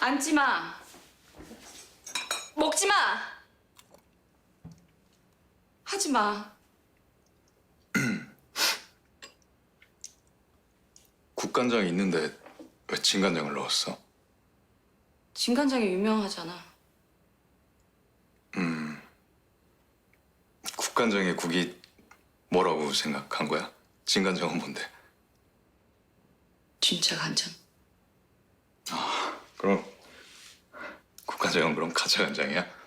앉지 마. 먹지 마. 하지 마. 국간장이 있는데 왜 진간장을 넣었어? 진간장이 유명하잖아. 국간장의 국이 뭐라고 생각한 거야? 진간장은 뭔데? 진짜 간장. 그럼 국간장은 그럼 가짜간장이야?